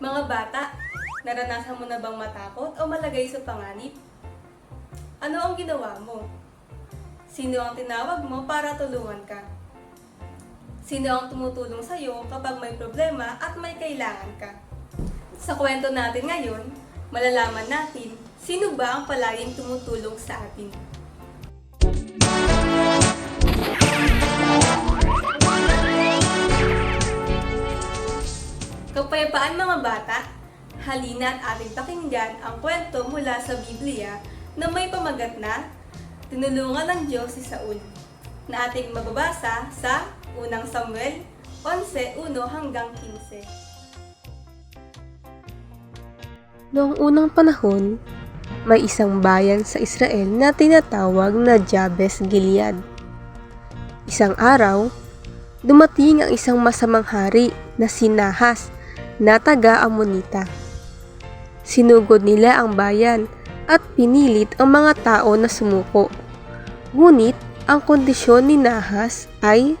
Mga bata, naranasan mo na bang matakot o malagay sa panganib? Ano ang ginawa mo? Sino ang tinawag mo para tulungan ka? Sino ang tumutulong sa iyo kapag may problema at may kailangan ka? Sa kwento natin ngayon, malalaman natin sino ba ang palaging tumutulong sa atin. Kapayapaan mga bata, halina at ating pakinggan ang kwento mula sa Biblia na may pamagat na Tinulungan ng Diyos si Saul na ating mababasa sa unang Samuel 11:1 hanggang 15. Noong unang panahon, may isang bayan sa Israel na tinatawag na Jabes Gilead. Isang araw, dumating ang isang masamang hari na si Nahas na taga-Amonita. Sinugod nila ang bayan at pinilit ang mga tao na sumuko. Ngunit ang kondisyon ni Nahas ay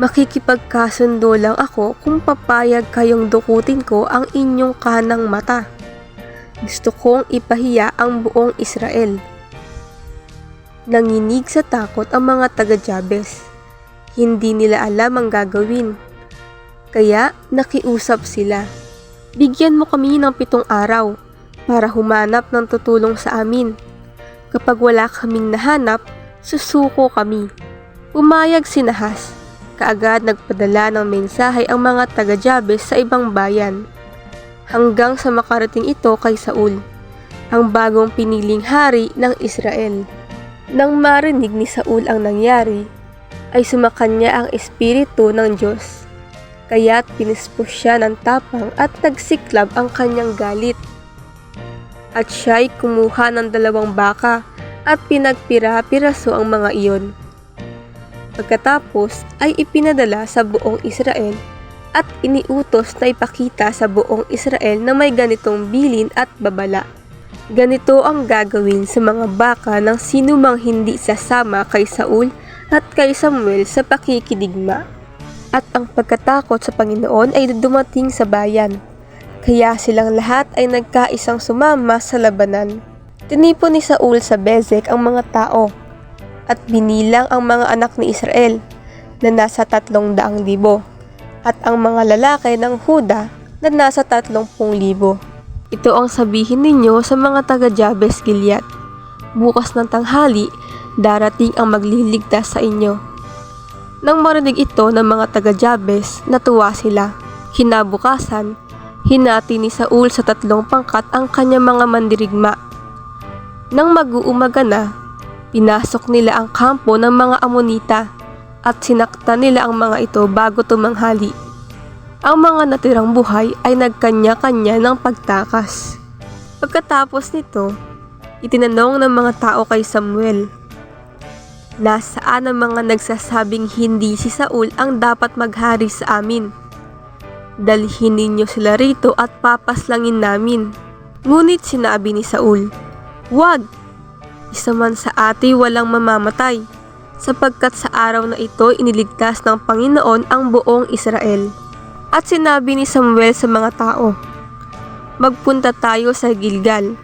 makikipagkasundo lang ako kung papayag kayong dukutin ko ang inyong kanang mata. Gusto kong ipahiya ang buong Israel. Nanginig sa takot ang mga taga-Jabes. Hindi nila alam ang gagawin. Kaya nakiusap sila. Bigyan mo kami ng pitong araw para humanap ng tutulong sa amin. Kapag wala kaming nahanap, susuko kami. Pumayag si Nahas. Kaagad nagpadala ng mensahe ang mga taga-Jabes sa ibang bayan hanggang sa makarating ito kay Saul, ang bagong piniling hari ng Israel. Nang marinig ni Saul ang nangyari, ay sumakanya ang espiritu ng Diyos. Kaya't pinispos siya ng tapang at nagsiklab ang kanyang galit. At siya'y kumuha ng dalawang baka at pinagpira-piraso ang mga iyon. Pagkatapos ay ipinadala sa buong Israel at iniutos na ipakita sa buong Israel na may ganitong bilin at babala. Ganito ang gagawin sa mga baka ng sinumang hindi sasama kay Saul at kay Samuel sa pakikidigma. At ang pagkatakot sa Panginoon ay dumating sa bayan. Kaya silang lahat ay nagkaisang sumama sa labanan. Tinipon ni Saul sa Bezek ang mga tao at binilang ang mga anak ni Israel na nasa tatlong daang libo at ang mga lalaki ng Huda na nasa 30,000. Ito ang sabihin ninyo sa mga taga Jabes Gilead. Bukas ng tanghali, darating ang magliligtas sa inyo. Nang marinig ito ng mga taga Jabes, natuwa sila. Kinabukasan, hinati ni Saul sa tatlong pangkat ang kanyang mga mandirigma. Nang mag-uumaga na, pinasok nila ang kampo ng mga Amonita at sinakta nila ang mga ito bago tumanghali. Ang mga natirang buhay ay nagkanya-kanya ng pagtakas. Pagkatapos nito, itinanong ng mga tao kay Samuel, Nasaan ang mga nagsasabing hindi si Saul ang dapat maghari sa amin? Dalhin ninyo sila rito at papaslangin namin. Ngunit sinabi ni Saul, Huwag! Isa man sa ati walang mamamatay sapagkat sa araw na ito iniligtas ng Panginoon ang buong Israel. At sinabi ni Samuel sa mga tao, Magpunta tayo sa Gilgal,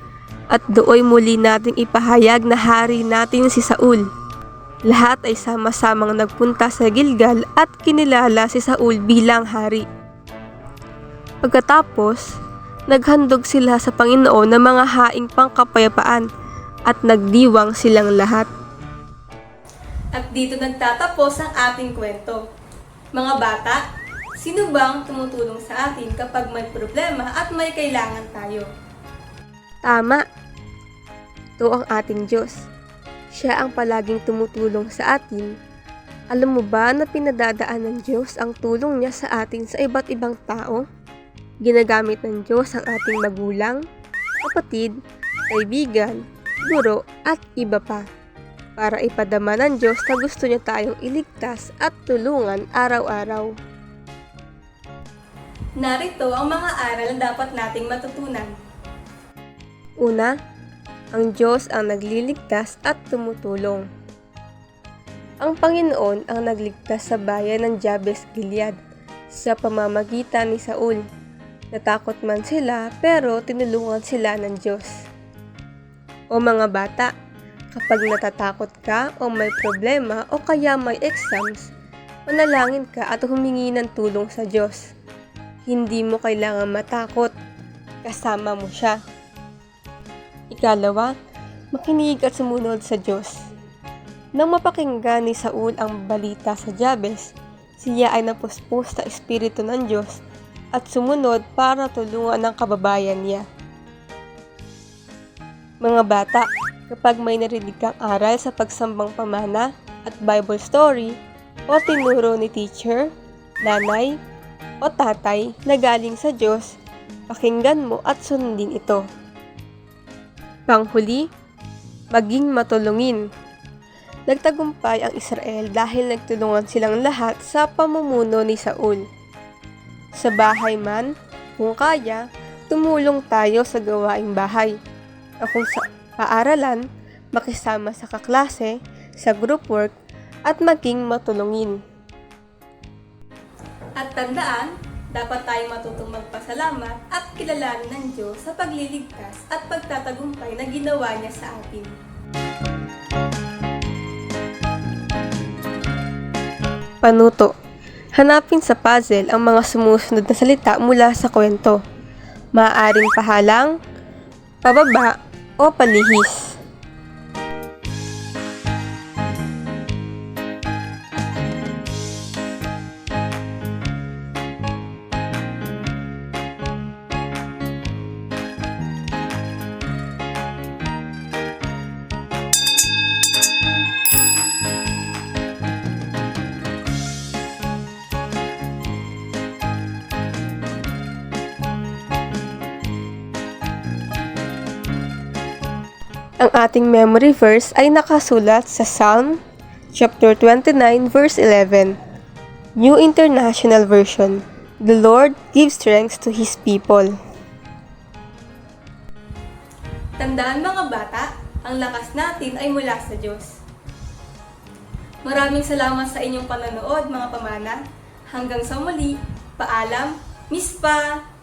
at dooy muli nating ipahayag na hari natin si Saul. Lahat ay sama-samang nagpunta sa Gilgal at kinilala si Saul bilang hari. Pagkatapos, naghandog sila sa Panginoon ng mga haing pangkapayapaan at nagdiwang silang lahat. At dito nagtatapos ang ating kwento. Mga bata, sino bang tumutulong sa atin kapag may problema at may kailangan tayo? Tama. Ito ang ating Diyos. Siya ang palaging tumutulong sa atin. Alam mo ba na pinadadaan ng Diyos ang tulong niya sa atin sa iba't ibang tao? Ginagamit ng Diyos ang ating magulang, kapatid, kaibigan, guro at iba pa para ipadama ng Diyos na gusto niya tayong iligtas at tulungan araw-araw. Narito ang mga aral na dapat nating matutunan. Una, ang Diyos ang nagliligtas at tumutulong. Ang Panginoon ang nagligtas sa bayan ng Jabes Gilead sa pamamagitan ni Saul. Natakot man sila pero tinulungan sila ng Diyos. O mga bata, kapag natatakot ka o may problema o kaya may exams, manalangin ka at humingi ng tulong sa Diyos. Hindi mo kailangan matakot, kasama mo siya. Ikalawa, makinig at sumunod sa Diyos. Nang mapakinggan ni Saul ang balita sa Jabes, siya ay napuspos sa Espiritu ng Diyos at sumunod para tulungan ang kababayan niya. Mga bata, kapag may narinig kang aral sa pagsambang pamana at Bible story o tinuro ni teacher, nanay, o tatay na galing sa Diyos, pakinggan mo at sundin ito. Panghuli, maging matulungin. Nagtagumpay ang Israel dahil nagtulungan silang lahat sa pamumuno ni Saul. Sa bahay man, kung kaya, tumulong tayo sa gawaing bahay. O kung sa paaralan, makisama sa kaklase, sa group work, at maging matulungin. At tandaan, dapat tayong matutong magpasalamat at kilalanin ng Diyos sa pagliligtas at pagtatagumpay na ginawa niya sa atin. Panuto. Hanapin sa puzzle ang mga sumusunod na salita mula sa kwento. Maaaring pahalang, pababa, o palihis. Ang ating memory verse ay nakasulat sa Psalm chapter 29 verse 11. New International Version. The Lord gives strength to his people. Tandaan mga bata, ang lakas natin ay mula sa Diyos. Maraming salamat sa inyong panonood mga pamana. Hanggang sa muli, paalam, Miss Pa!